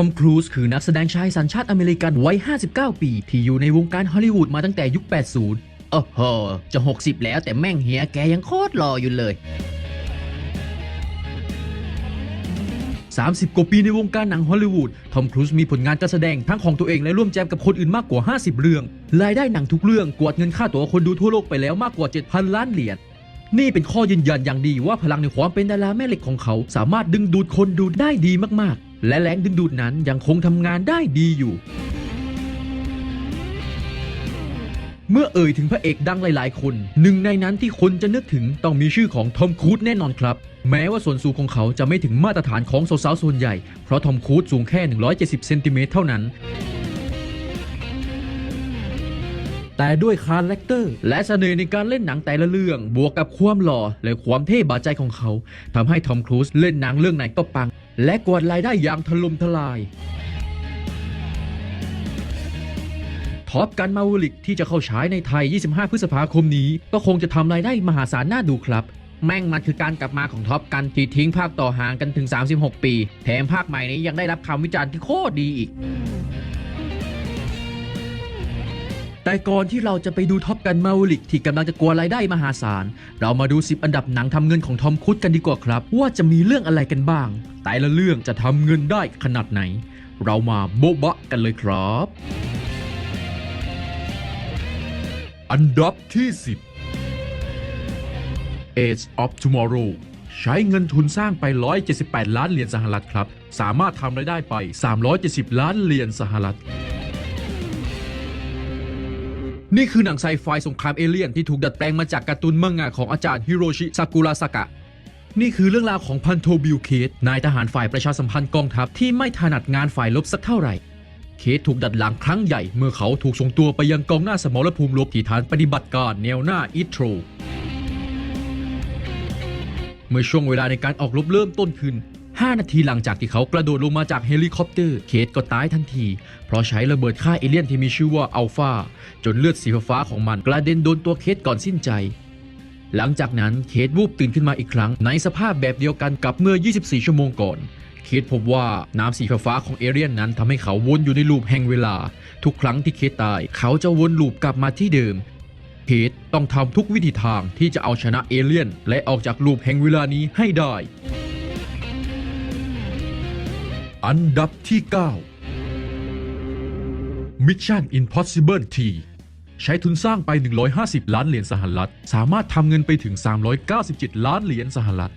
อมครูซคือนักแสดงชายสัญชาติอเมริกันวัย 59 ปี ที่อยู่ในวงการฮอลลีวูดมาตั้งแต่ยุค 80โอ้โหจะ 60 แล้วแต่แม่งเฮียแกยังโคตรหล่ออยู่เลย 30 กว่าปีในวงการหนังฮอลลีวูด ทอมครูซมีผลงานการแสดงทั้งของตัวเองและร่วมแจมกับคนอื่นมากกว่า 50 เรื่อง รายได้หนังทุกเรื่องกวาดเงินค่าตัวคนดูทั่วโลกไปแล้วมากกว่า 7,000 ล้านเหรียญนี่เป็นข้อยืนยันอย่างดีว่าพลังในความเป็นดาราแม่เหล็กของเขา สามารถดึงดูดคนดูได้ดีมากๆ และแรงดึงดูดนั้นยังคงทำงานได้ดีอยู่ เมื่อเอ่ยถึงพระเอกดังหลายๆ คน หนึ่งในนั้นที่คนจะนึกถึงต้องมีชื่อของทอมครูซแน่นอนครับ แม้ว่าส่วนสูงของเขาจะไม่ถึงมาตรฐานของสาวๆส่วนใหญ่ เพราะทอมครูซสูงแค่ 170เซนติเมตรเท่านั้นแต่ด้วยคาแรคเตอร์ และเสน่ห์ในการเล่นหนังแต่ละเรื่อง บวกกับความหล่อและความเท่บาดใจของเขาทำให้ทอมครูซเล่นหนังเรื่องไหนก็ปัง และกวาดรายได้อย่างถล่มทลาย ท็อปกันมาวูลิกที่จะเข้าฉายในไทย 25 พฤษภาคมนี้ ก็คงจะทำรายได้มหาศาลน่าดูครับ แม่งมันคือการกลับมาของท็อปกันที่ทิ้งภาคต่อห่างกันถึง 36 ปี แถมภาคใหม่นี้ยังได้รับคำวิจารณ์ที่โคตรดีอีก แต่ก่อนที่เราจะไปดูท็อปกันมาวูลิกที่กำลังจะกลัวรายได้มหาศาล เรามาดู 10 อันดับหนังทำเงินของทอมครูซกันดีกว่าครับ ว่าจะมีเรื่องอะไรกันบ้าง แต่ละเรื่องจะทำเงินได้ขนาดไหน เรามาโบ๊ะบะกันเลยครับ อันดับที่ 10 Age of Tomorrow ใช้เงินทุนสร้างไป 178 ล้านเหรียญสหรัฐครับ สามารถทำรายได้ไป 370 ล้านเหรียญสหรัฐ นี่คือหนังไซไฟสงครามเอเลี่ยนที่ถูกดัดแปลงมาจากการ์ตูนมังงะของอาจารย์ฮิโรชิซากุระสากะ นี่คือเรื่องราวของพันโทบิลเคสนายทหารฝ่ายประชาสัมพันธ์กองทัพที่ไม่ถนัดงานฝ่ายลบสักเท่าไหร่ เคสถูกดัดหลังครั้งใหญ่ เมื่อเขาถูกส่งตัวไปยังกองหน้าสมรภูมิรบที่ฐานปฏิบัติการแนวหน้าอิโตรเมื่อช่วงเวลาในการออกรบเริ่มต้นขึ้น 5 นาทีหลังจากที่เขากระโดดลงมาจากเฮลิคอปเตอร์ เคสก็ตายทันที เพราะใช้ระเบิดฆ่าเอเลี่ยนที่มีชื่อว่าอัลฟาจนเลือดสีฟ้าของมันกระเด็นโดนตัวเคสก่อนสิ้นใจ หลังจากนั้นเคสวูบตื่นขึ้นมาอีกครั้ง ในสภาพแบบเดียวกันกับเมื่อ 24 ชั่วโมงก่อนเคสพบว่าน้ำสีฟ้าของเอเลี่ยนนั้นทำให้เขาวนอยู่ในลูปแห่งเวลา ทุกครั้งที่เคสตาย เขาจะวนลูปกลับมาที่เดิมเคสต้องทำทุกวิธีทางที่จะเอาชนะเอเลี่ยน และออกจากลูปแห่งเวลานี้ให้ได้ อันดับที่ 9 Mission Impossible T ใช้ทุนสร้างไป 150 ล้านเหรียญสหรัฐ สามารถทำเงินไปถึง 397 ล้านเหรียญสหรัฐ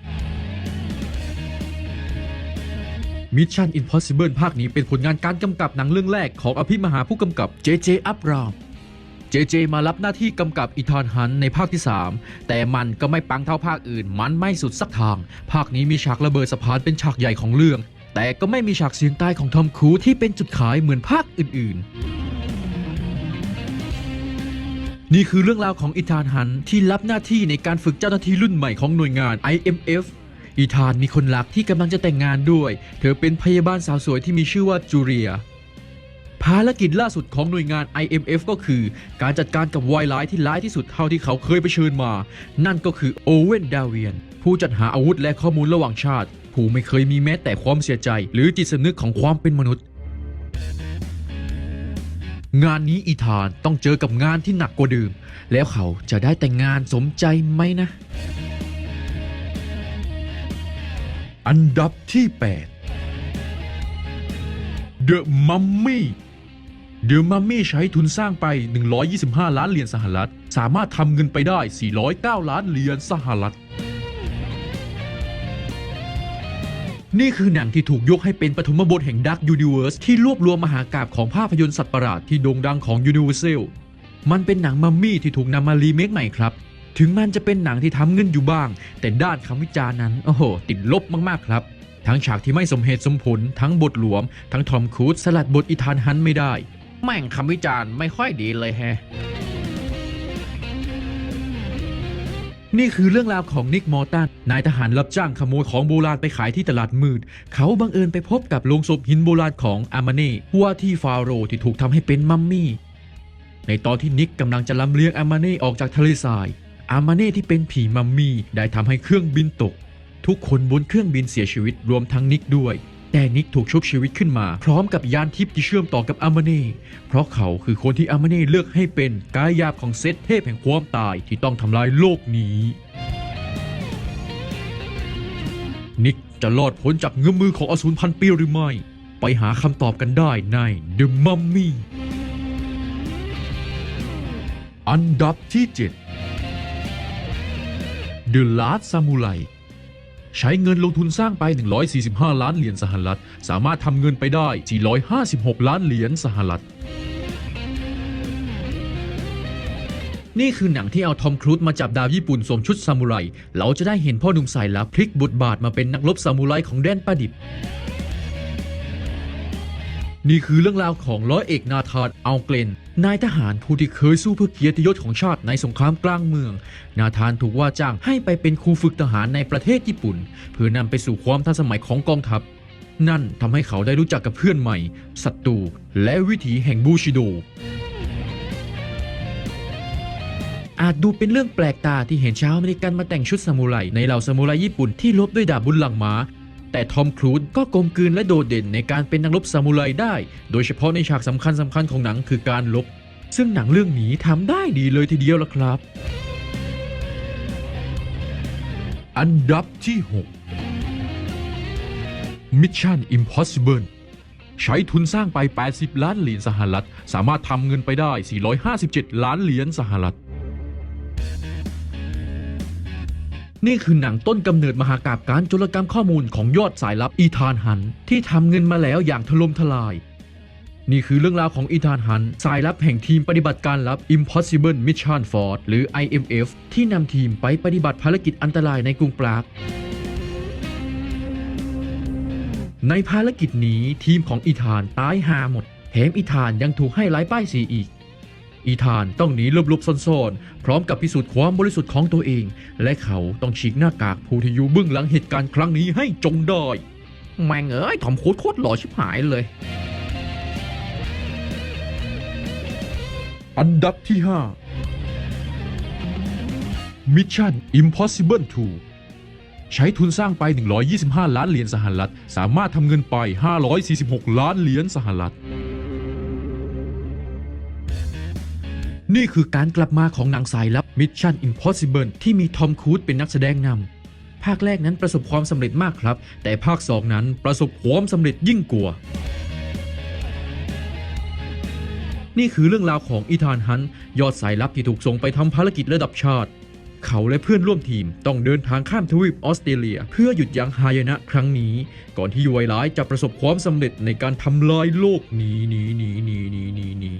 Mission Impossible ภาคนี้เป็นผลงานการกำกับหนังเรื่องแรกของอภิมหาผู้กำกับ JJ อับราม JJ มารับหน้าที่กำกับอีธานฮันในภาคที่ 3 แต่มันก็ไม่ปังเท่าภาคอื่น มันไม่สุดสักทาง ภาคนี้มีฉากระเบิดสะพานเป็นฉากใหญ่ของเรื่อง แต่ก็ไม่มีฉากเสียงตายของทอมครูซที่เป็นจุดขายเหมือนภาคอื่นๆ นี่คือเรื่องราวของอีธานฮันที่รับหน้าที่ในการฝึกเจ้าหน้าที่รุ่นใหม่ของหน่วยงาน IMF อีธานมีคนรักที่กำลังจะแต่งงานด้วย เธอเป็นพยาบาลสาวสวยที่มีชื่อว่าจูเลีย ภารกิจล่าสุดของหน่วยงาน IMF ก็คือ การจัดการกับวายร้ายที่ร้ายที่สุดเท่าที่เขาเคยไปเชิญมา นั่นก็คือโอเวนดาเวียน ผู้จัดหาอาวุธและข้อมูลระหว่างชาติ ผู้ไม่เคยมีแม้แต่ความเสียใจ หรือจิตสำนึกของความเป็นมนุษย์ งานนี้อีธานต้องเจอกับงานที่หนักกว่าเดิมแล้วเขาจะได้แต่งงานสมใจไหมนะ อันดับที่ 8 The Mummy The Mummy ใช้ทุนสร้างไป 125 ล้านเหรียญสหรัฐ สามารถทำเงินไปได้ 409 ล้านเหรียญสหรัฐ นี่คือหนังที่ถูกยกให้เป็นปฐมบทแห่ง Dark Universe ที่รวบรวมมหากราบของภาพยนตร์สัตว์ประหลาดที่โด่งดังของ Universal มันเป็นหนังมัมมี่ที่ถูกนำมารีเมคใหม่ครับ ถึงมันจะเป็นหนังที่ทำเงินอยู่บ้าง แต่ด้านคำวิจารณ์นั้นโอ้โห ติดลบมากๆครับ ทั้งฉากที่ไม่สมเหตุสมผล ทั้งบทหลวม ทั้งทอมครูซสลัดบทอีธานฮันไม่ได้ แม่งคำวิจารณ์ไม่ค่อยดีเลยแฮะ นี่คือเรื่องราวของนิกมอร์ตันนายทหารรับจ้างขโมยของโบราณไปขายที่ตลาดมืด เขาบังเอิญไปพบกับโลงศพหินโบราณของอามาเน่ว่าที่ฟาโรห์ที่ถูกทำให้เป็นมัมมี่ ในตอนที่นิกกำลังจะลำเลียงอามาเน่ออกจากทะเลทราย อามาเน่ที่เป็นผีมัมมี่ได้ทำให้เครื่องบินตก ทุกคนบนเครื่องบินเสียชีวิตรวมทั้งนิกด้วย แต่นิกถูกชุบชีวิตขึ้นมา พร้อมกับยานทิพย์ที่เชื่อมต่อกับอามาเน่ เพราะเขาคือคนที่อามาเน่เลือกให้เป็นกายหยาบของเซตเทพแห่งความตายที่ต้องทำลายโลกนี้ นิกจะรอดพ้นจากเงื้อมือของอสูรพันปีหรือไม่ ไปหาคำตอบกันได้ใน The Mummy อันดับที่ 7 The Last Samurai ใช้เงินลงทุนสร้างไป 145 ล้านเหรียญสหรัฐ สามารถทำเงินไปได้ 456 ล้านเหรียญสหรัฐ นี่คือหนังที่เอาทอมครูซมาจับดาวญี่ปุ่นสวมชุดซามูไร เราจะได้เห็นพ่อหนุ่มสายลับพลิกบทบาทมาเป็นนักรบซามูไรของแดนประดิบ นี่คือเรื่องราวของร้อยเอกนาธานอัลเกลนนายทหารผู้ที่เคยสู้เพื่อเกียรติยศของชาติในสงครามกลางเมือง นาธานถูกว่าจ้างให้ไปเป็นครูฝึกทหารในประเทศญี่ปุ่น เพื่อนำไปสู่ความทันสมัยของกองทัพ นั่นทำให้เขาได้รู้จักกับเพื่อนใหม่ศัตรูและวิถีแห่งบูชิโดอาจดูเป็นเรื่องแปลกตาที่เห็นชาวอเมริกันมาแต่งชุดซามูไรในเหล่าซามูไรญี่ปุ่นที่ลบด้วยดาบบุญหลังม้า แต่ทอมครูซก็กลมกลืนและโดดเด่นในการเป็นนักรบซามูไรได้ โดยเฉพาะในฉากสำคัญสำคัญของหนังคือการลบ ซึ่งหนังเรื่องนี้ทำได้ดีเลยทีเดียวละครับ อันดับที่ 6 Mission Impossible ใช้ทุนสร้างไป 80 ล้านเหรียญสหรัฐ สามารถทำเงินไปได้ 457 ล้านเหรียญสหรัฐ นี่คือหนังต้นกำเนิดมหากาบการโจรกรรมข้อมูลของยอดสายลับอีธานฮัน ที่ทำเงินมาแล้วอย่างถล่มทลาย นี่คือเรื่องราวของอีธานฮัน สายลับแห่งทีมปฏิบัติการลับ Impossible Mission Force หรือ IMF ที่นำทีมไปปฏิบัติภารกิจอันตรายในกรุงปรากในภารกิจนี้ทีมของอีธานตายหาหมดแถมอีธานยังถูกให้ร้ายป้ายสีอีก อีธานต้องหนีหลบๆซ่อนๆ พร้อมกับพิสูจน์ความบริสุทธิ์ของตัวเอง และเขาต้องฉีกหน้ากากผู้ที่อยู่เบื้องหลังเหตุการณ์ครั้งนี้ให้จงได้แม่งเอ้ยถอมโคตรโคตรหล่อชิบหายเลย อันดับที่ 5 Mission Impossible 2 ใช้ทุนสร้างไป 125 ล้านเหรียญสหรัฐ สามารถทำเงินไป 546 ล้านเหรียญสหรัฐ นี่คือการกลับมาของหนังสายลับ Mission Impossible ที่มีทอมครูซเป็นนักแสดงนำภาคแรกนั้นประสบความสำเร็จมากครับ แต่ภาค 2 นั้นประสบความสำเร็จยิ่งกว่า นี่คือเรื่องราวของอีธานฮันยอดสายลับที่ถูกส่งไปทำภารกิจระดับชาติ เขาและเพื่อนร่วมทีมต้องเดินทางข้ามทวีปออสเตรเลีย เพื่อหยุดยั้งหายนะครั้งนี้ ก่อนที่ยุยร้ายจะประสบความสำเร็จในการทำลายโลกนี้นี้นี้นี้นี้นี้นี้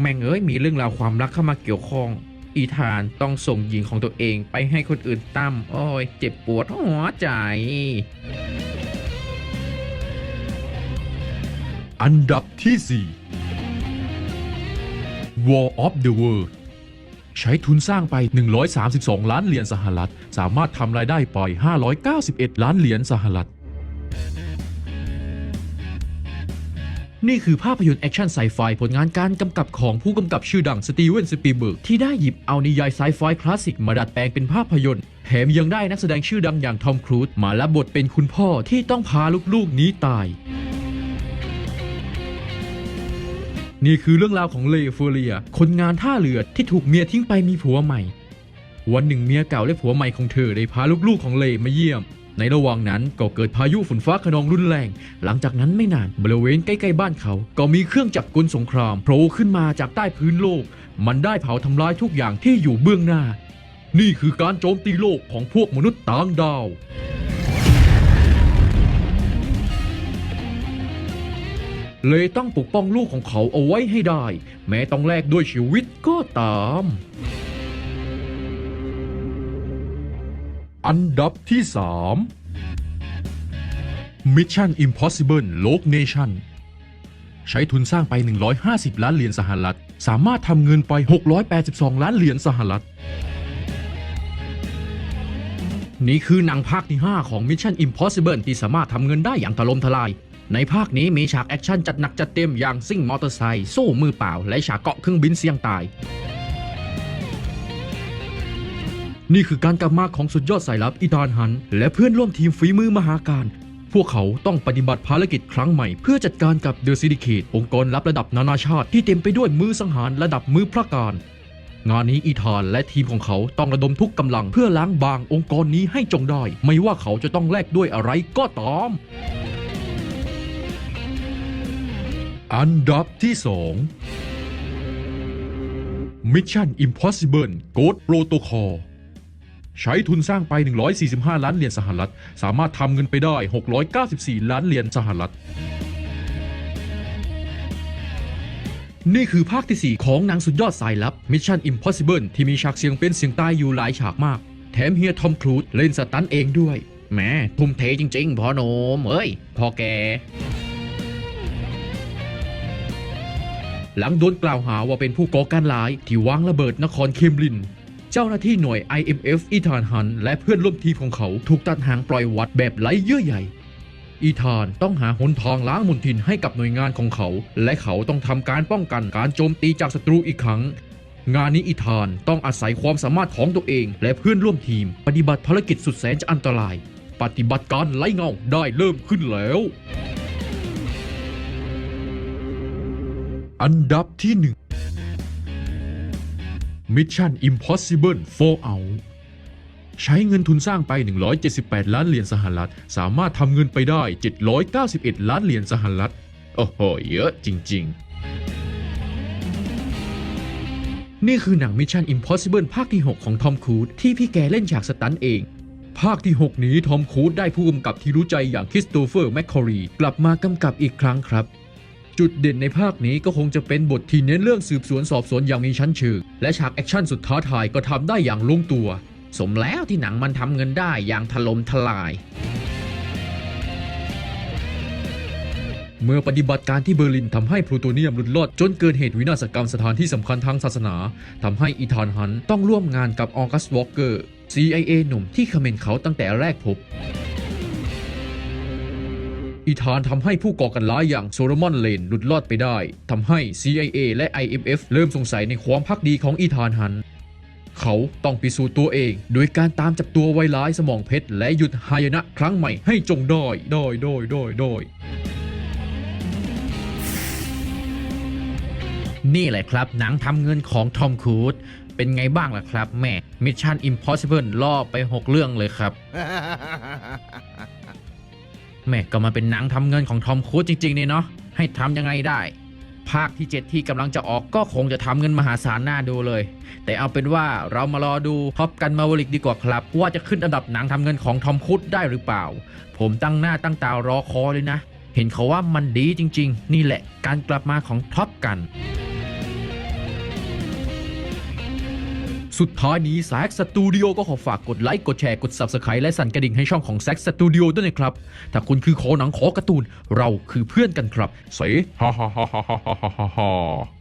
แม่งเอ้ยมีเรื่องราวความรักเข้ามาเกี่ยวข้อง อีธานต้องส่งหญิงของตัวเองไปให้คนอื่นตั้มโอ้ยเจ็บปวดหัวใจ อันดับที่ 4 War of the World ใช้ทุนสร้างไป 132 ล้านเหรียญสหรัฐ สามารถทำรายได้ไป591 ล้านเหรียญสหรัฐ นี่คือภาพยนตร์แอคชั่นไซไฟผลงานการกำกับของผู้กำกับชื่อดังสตีเวนสปีเบิร์กที่ได้หยิบเอานิยายไซไฟคลาสสิกมาดัดแปลงเป็นภาพยนตร์แถมยังได้นักแสดงชื่อดังอย่างทอมครูซมารับบทเป็นคุณพ่อที่ต้องพาลูกๆนี้ตาย นี่คือเรื่องราวของเลเฟอเรีย คนงานท่าเรือที่ถูกเมียทิ้งไปมีผัวใหม่ วันหนึ่งเมียเก่าและผัวใหม่ของเธอได้พาลูกๆของเลมาเยี่ยม ในระหว่างนั้นก็เกิดพายุฝนฟ้าขนองรุนแรง หลังจากนั้นไม่นานบริเวณใกล้ๆบ้านเขา ก็มีเครื่องจักรกลสงครามโผล่ขึ้นมาจากใต้พื้นโลก มันได้เผาทำลายทุกอย่างที่อยู่เบื้องหน้า นี่คือการโจมตีโลกของพวกมนุษย์ต่างดาวเลยต้องปกป้องลูกของเขาเอาไว้ให้ได้ แม้ต้องแลกด้วยชีวิตก็ตาม อันดับที่ 3 Mission Impossible Rogue Nation ใช้ทุนสร้างไป 150 ล้านเหรียญสหรัฐ สามารถทำเงินไป 682 ล้านเหรียญสหรัฐ นี่คือหนังภาคที่ 5 ของ Mission Impossible ที่สามารถทำเงินได้อย่างถล่มทลาย ในภาคนี้มีฉากแอคชั่นจัดหนักจัดเต็มอย่างซิ่งมอเตอร์ไซค์สู้มือเปล่า และฉากเกาะเครื่องบินเสี่ยงตาย นี่คือการกลับมาของสุดยอดสายลับอีธานฮัน และเพื่อนร่วมทีมฝีมือมหาการ พวกเขาต้องปฏิบัติภารกิจครั้งใหม่ เพื่อจัดการกับเดอะซิ i ิเคตองค์กรลับระดับนานาชาติที่เต็มไปด้วยมือสังหารระดับมือพระการ งานนี้อีธานและทีมของเขาต้องระดมทุกกำลังเพื่อล้างบางองค์กรนี้ให้จงได้ ไม่ว่าเขาจะต้องแลกด้วยอะไรก็ตาม อันดับที่2 Mission Impossible Ghost Protocol ใช้ทุนสร้างไป 145 ล้านเหรียญสหรัฐ สามารถทำเงินไปได้ 694 ล้านเหรียญสหรัฐ นี่คือภาคที่ 4 ของหนังสุดยอดสายลับ Mission Impossible ที่มีฉากเสียงเป็นเสียงตายอยู่หลายฉากมาก แถมเฮียทอมครูซเล่นสตันเองด้วย แหมทุ่มเทจริงๆพ่อโนมเอ้ยพ่อแกหลังโดนกล่าวหาว่าเป็นผู้ก่อการร้ายที่วางระเบิดนครเคมลิน เจ้าหน้าที่หน่วย IMF อีธานฮันและเพื่อนร่วมทีมของเขาถูกตัดหางปล่อยวัดแบบไร้เยื่อใยอีธานต้องหาหนทางล้างมลทินให้กับหน่วยงานของเขา และเขาต้องทำการป้องกันการโจมตีจากศัตรูอีกครั้ง งานนี้อีธานต้องอาศัยความสามารถของตัวเอง และเพื่อนร่วมทีม ปฏิบัติภารกิจสุดแสนจะอันตราย ปฏิบัติการไล่เงาได้เริ่มขึ้นแล้ว อันดับที่1 Mission Impossible Fallout ใช้เงินทุนสร้างไป 178 ล้านเหรียญสหรัฐ สามารถทำเงินไปได้ 791 ล้านเหรียญสหรัฐ โอ้โห เยอะจริง ๆ นี่คือหนัง Mission Impossible ภาคที่ 6 ของทอมครูซที่พี่แกเล่นฉากสตันเอง ภาคที่ 6 นี้ทอมครูซได้ผู้กำกับที่รู้ใจอย่างคริสโตเฟอร์แมคคอรีกลับมากำกับอีกครั้งครับ จุดเด่นในภาคนี้ก็คงจะเป็นบทที่เน้นเรื่องสืบสวนสอบสวนอย่างมีชั้นเชิงและฉากแอคชั่นสุดท้าทายก็ทำได้อย่างลงตัว สมแล้วที่หนังมันทำเงินได้อย่างถล่มทลาย เมื่อปฏิบัติการที่เบอร์ลินทำให้พลูโตเนียมหลุดรอดจนเกิดเหตุวินาศกรรมสถานที่สำคัญทางศาสนาทำให้อีธานฮันต้องร่วมงานกับออกัสวอลเกอร์ CIA หนุ่มที่เขม่นเขาตั้งแต่แรกพบ อีธานทำให้ผู้ก่อการร้ายอย่างโซโลมอนเลนหลุดรอดไปได้ทำให้ CIA และ IMF เริ่มสงสัยในความพักดีของอีธานฮันต์เขาต้องพิสูจน์ตัวเอง โดยการตามจับตัวไวร้ายสมองเพชร และหยุดหายนะครั้งใหม่ให้จงได้ได้ได้ได้ได้นี่แหละครับ หนังทำเงินของทอมครูซเป็นไงบ้างล่ะครับ แม่ Mission Impossible ล่อไป 6 เรื่องเลยครับ แม่ก็มาเป็นหนังทำเงินของทอมครูซจริงๆเนี่เนาะให้ทำยังไงได้ ภาคที่ 7 ที่กำลังจะออกก็คงจะทำเงินมหาศาลหน่าดูเลย แต่เอาเป็นว่าเรามารอดูท็อปกันมาวลิกดีกว่าครับ ว่าจะขึ้นอันดับหนังทำเงินของทอมครูซได้หรือเปล่า ผมตั้งหน้าตั้งตารอคอยเลยนะ เห็นเขาว่ามันดีจริง ๆ นี่แหละการกลับมาของท็อปกัน สุดท้ายนี้แซกสตูดิโอก็ขอฝากกดไลค์ กดแชร์ กด Subscribe และสั่นกระดิ่งให้ช่องของแซกสตูดิโอด้วยนะครับ ถ้าคุณคือคอหนังขอการ์ตูน เราคือเพื่อนกันครับ เสฮ่าฮ่าฮ่าฮ่าฮ่าฮ่า